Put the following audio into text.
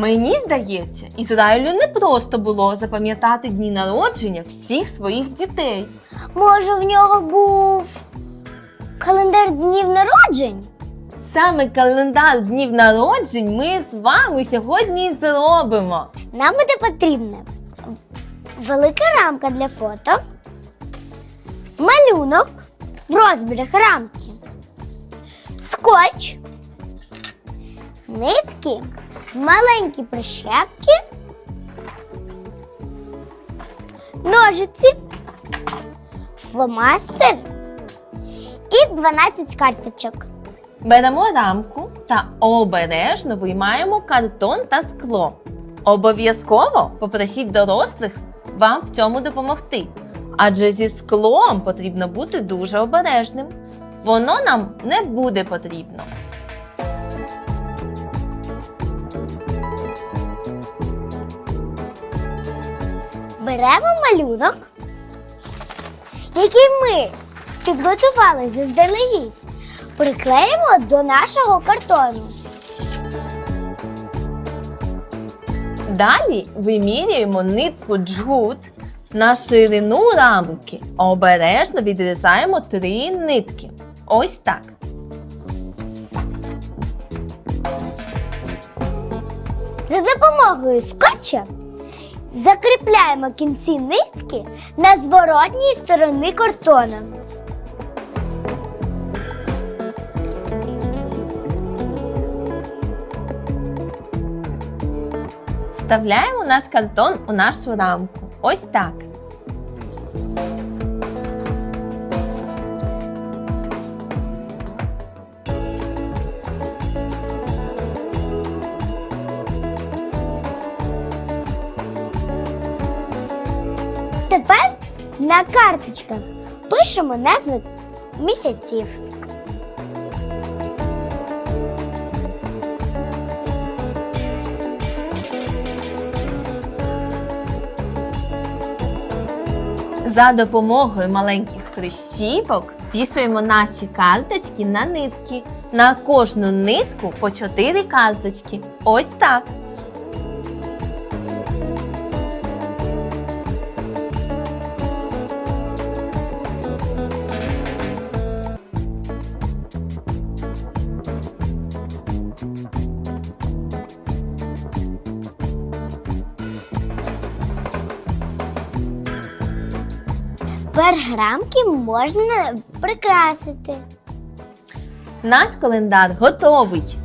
Мені здається, Ізраїлю не просто було запам'ятати дні народження всіх своїх дітей. Може, в нього був календар днів народжень? Саме календар днів народжень ми з вами сьогодні і зробимо. Нам буде потрібна велика рамка для фото, малюнок в розмірах рамки, скотч, нитки, маленькі прищепки, ножиці, фломастер і 12 карточок. Беремо рамку та обережно виймаємо картон та скло. Обов'язково попросіть дорослих вам в цьому допомогти. Адже зі склом потрібно бути дуже обережним. Воно нам не буде потрібно. Беремо малюнок, який ми підготували заздалегідь, приклеїмо до нашого картону. Далі вимірюємо нитку джгут на ширину рамки. Обережно відрізаємо три нитки. Ось так. За допомогою скотча закріпляємо кінці нитки на зворотній стороні картона. Вставляємо наш картон у нашу рамку. Ось так. Тепер на карточках пишемо назви місяців. За допомогою маленьких прищіпок вішаємо наші карточки на нитки. На кожну нитку по 4 карточки. Ось так. Перграмки можна прикрасити. Наш календар готовий.